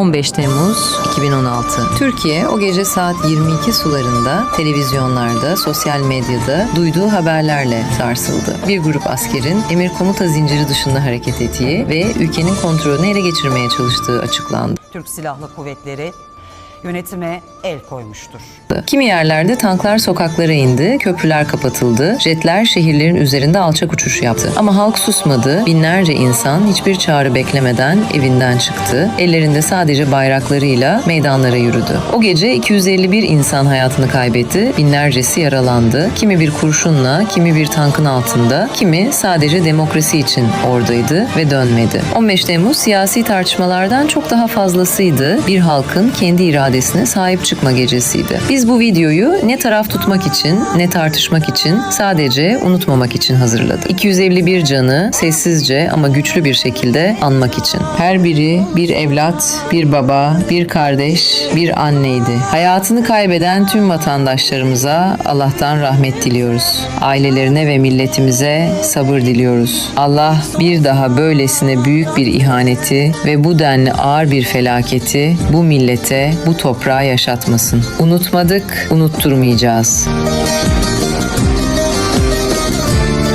15 Temmuz 2016. Türkiye o gece saat 22 sularında televizyonlarda, sosyal medyada duyduğu haberlerle sarsıldı. Bir grup askerin emir komuta zinciri dışında hareket ettiği ve ülkenin kontrolünü ele geçirmeye çalıştığı açıklandı. Türk Silahlı Kuvvetleri yönetime el koymuştur. Kimi yerlerde tanklar sokaklara indi, köprüler kapatıldı, jetler şehirlerin üzerinde alçak uçuş yaptı. Ama halk susmadı, binlerce insan hiçbir çağrı beklemeden evinden çıktı. Ellerinde sadece bayraklarıyla meydanlara yürüdü. O gece 251 insan hayatını kaybetti, binlercesi yaralandı. Kimi bir kurşunla, kimi bir tankın altında, kimi sadece demokrasi için oradaydı ve dönmedi. 15 Temmuz siyasi tartışmalardan çok daha fazlasıydı. Bir halkın kendi iradesine sahip çıkma gecesiydi. Biz bu videoyu ne taraf tutmak için, ne tartışmak için, sadece unutmamak için hazırladık. 251 canı sessizce ama güçlü bir şekilde anmak için. Her biri bir evlat, bir baba, bir kardeş, bir anneydi. Hayatını kaybeden tüm vatandaşlarımıza Allah'tan rahmet diliyoruz. Ailelerine ve milletimize sabır diliyoruz. Allah bir daha böylesine büyük bir ihaneti ve bu denli ağır bir felaketi bu millete, bu toprağa yaşatmasın. Unutmadık, unutturmayacağız.